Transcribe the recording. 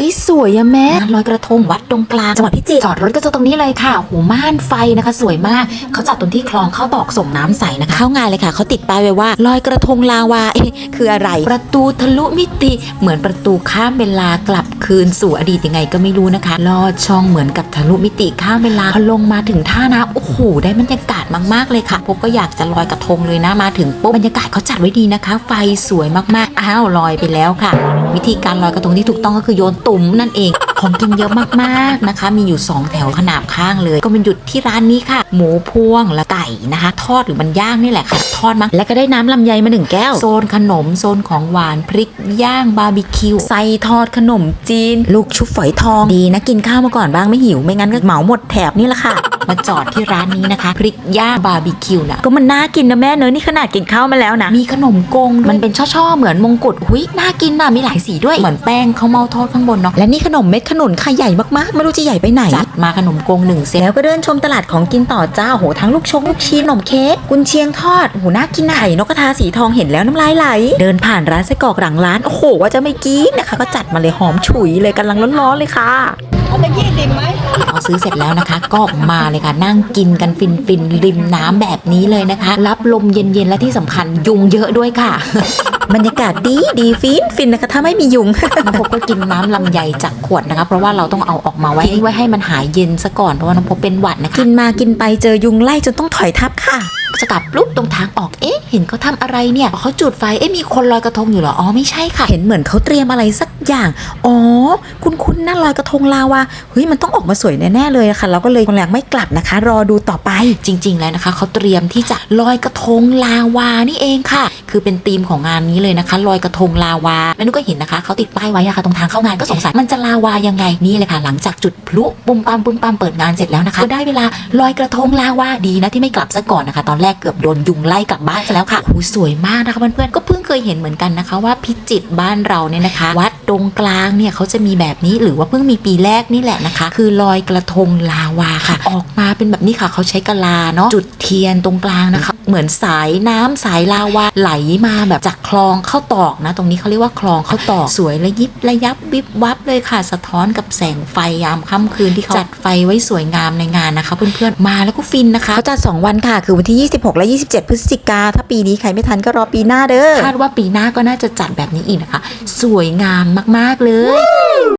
อ้ยสวยอะแม่ลอยกระทงวัดตรงกลางจังหวัดพิจิตรจอดรถก็จะตรงนี้เลยค่ะหูม่านไฟนะคะ สวยมากเขาจัดตรงที่คลองเข้าตอกส่งน้ำใสนะคะเข้างานเลยค่ะเขาติดป้ายไว้ว่าลอยกระทงลาวาเอ๊ะคืออะไร ประตูทะลุมิติเหมือนประตูข้ามเวลากลับคืนสู่อดีตยังไงก็ไม่รู้นะคะลอดช่องเหมือนกับทะลุมิติข้ามเวลาพอลงมาถึงท่าน้ำโอ้โหได้บรรยากาศมากๆเลยค่ะพบก็อยากจะลอยกระทงเลยนะมาถึงปุ๊บบรรยากาศเขาจัดไว้ดีนะคะ ไฟสวยมากๆอ้าวลอยไปแล้วค่ะวิธีการลอยกระทงที่ถูกต้องก็คือโยนตุ่มนั่นเองของกินเยอะมากๆนะคะ มีอยู่ 2 แถวขนาบข้างเลย ก็เป็นหยุดที่ร้านนี้ค่ะ หมูพวงและไก่นะคะ ทอดหรือมันย่างนี่แหละค่ะ ทอดมั้งแล้วก็ได้น้ำลำไยมาหนึ่งแก้ว โซนขนม โซนของหวานพริกย่างบาร์บีคิวไส้ทอดขนมจีน ลูกชุบฝอยทองดีนะกินข้าวมาก่อนบ้างไม่หิวไม่งั้นก็เหมาหมดแถบนี่แหละค่ะ มาจอดที่ร้านนี้นะคะ พริกย่างบาร์บีคิวนะก็มันน่ากินนะแม่เนอะนี่ขนาดกินข้าวมาแล้วนะ มีขนมกงด้วยมันเป็นช่อๆ เหมือนมงกุฎหุยน่ากินน่ะมีหลายสีด้วย เหมือนแป้งข้าวเมาทอดข้างบนเนาะและนี่ขนมเม็ดขนุนค่ะใหญ่มากๆไม่รู้จะใหญ่ไปไหนจัดมาขนมกงหนึ่งเซตแล้วก็เดินชมตลาดของกินต่อจ้าโหทั้งลูกชงลูกชิ้นขนมเค้กกุนเชียงทอดโหน่ากินน่ะไข่นกกระทาสีทองเห็นแล้วน้ำลายไหล เดินผ่านร้านไส้กรอกหลังร้านโอ้โหว่าจะไม่กินนะคะ ก็จัดมาเลยหอมฉุยเลยกำลังร้อนๆเลยค่ะเอาตะกี้ติมไหมพอ ซื้อเสร็จแล้วนะคะ ก็มาเลยค่ะ นั่งกินกันฟินฟินๆริมน้ำแบบนี้เลยนะคะ รับลมเย็นๆ และที่สำคัญยุงเยอะด้วยค่ะ บรรยากาศดีดีฟินฟินนะคะ ถ้าไม่มียุงน้องพบก็กินน้ำลำไยจากขวดนะคะ เพราะว่าเราต้องเอาออกมาไว้ไว้ให้มันหายเย็นซะก่อนเพราะว่าน้องพบเป็นหวัดนะคะกินมากินไปเจอยุงไล่จนต้องถอยทับค่ะจะกลับปุ๊บตรงทางออกเอ๊ะ เห็นเขาทำอะไรเนี่ยเขาจุดไฟเอ๊ะมีคนลอยกระทงอยู่เหรออ๋อไม่ใช่ค่ะ เห็นเหมือนเขาเตรียมอะไรสักอย่างอ๋อคุณคุณน่าลอยกระทงลาวาเฮ้ยมันต้องออกมาสวยแน่ๆเลยค่ะ เราก็เลยคนแรกไม่กลับนะคะ รอดูต่อไปจริง ๆ แล้วนะคะเขาเตรียมที่จะลอยกระทงลาวานี่เองค่ะ คือเป็นธีมของงานนี้เลยนะคะลอยกระทงลาวาแล้วนุก็เห็นนะคะเขาติดป้ายไว้ค่ะตรงทางเข้างานก็สงสัยมันจะลาวายังไงนี่เลยค่ะ หลังจากจุดพลุปุ้มปามปุ้มปามเปิดงานเสร็จแล้วนะคะก็ได้เวลาลอยกระทงลาวาดีนะที่ไม่กลับซะก่อนนะคะ ตอนแรกเกือบโดนยุงไล่กลับบ้านซะแล้วค่ะโอ้โหสวยมากนะคะเพื่อนๆก็เพิ่ง เคยเห็นเหมือนกันนะคะ ว่าพิจิตรบ้านเราเนี่ยนะคะ วัดตรงกลางเนี่ยเขาจะมีแบบนี้หรือว่าเพิ่งมีปีแรกนี่แหละนะคะ คือลอยกระทงลาวาค่ะ ออกมาเป็นแบบนี้ค่ะเขาใช้กะลาเนาะจุดเทียนตรงกลางนะคะ เหมือนสายน้ำสายลาวาไหลมาแบบจากคลองเข้าตอกนะ ตรงนี้เขาเรียกว่าคลองเข้าตอกสวยระยิบระยับวิบวับเลยค่ะ สะท้อนกับแสงไฟยามค่ำคืนที่เขาจัดไฟไว้สวยงามในงานนะคะ เพื่อนๆมาแล้วก็ฟินนะคะเขาจัด2วันค่ะ คือวันที่ 26 และ 27 พฤศจิกาถ้าปีนี้ใครไม่ทันก็รอปีหน้าเด้อคาดว่าปีหน้าก็น่าจะจัดแบบนี้อีกนะคะ สวยงามมาก ๆ เลย